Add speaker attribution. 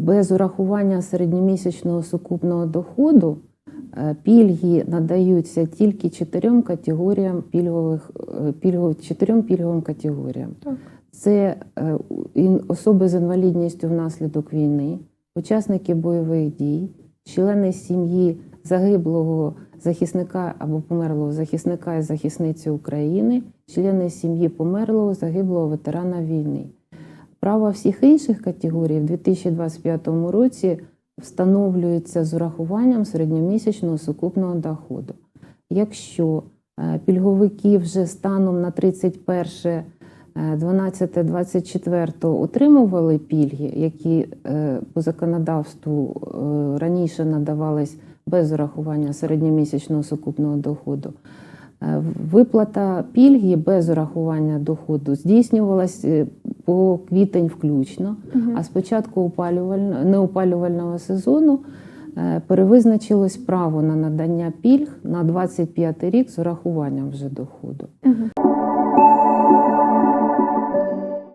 Speaker 1: без урахування середньомісячного сукупного доходу е, пільги надаються тільки чотирьом категоріям пільгових е, пільгов, чотирьом пільговим категоріям.
Speaker 2: Так.
Speaker 1: Це е, особи з інвалідністю внаслідок війни, учасники бойових дій, члени сім'ї загиблого захисника або померлого захисника і захисниці України, члени сім'ї померлого загиблого ветерана війни. Право всіх інших категорій в 2025 році встановлюється з урахуванням середньомісячного сукупного доходу. Якщо е, пільговики вже станом на 31 12-24 отримували пільги, які е, по законодавству е, раніше надавались без урахування середньомісячного сукупного доходу. Е, Виплата пільги без урахування доходу здійснювалась е, по квітень включно, а спочатку початку опалювального, неопалювального сезону е, перевизначилось право на надання пільг на 25 рік з урахуванням вже доходу.
Speaker 2: Мгм.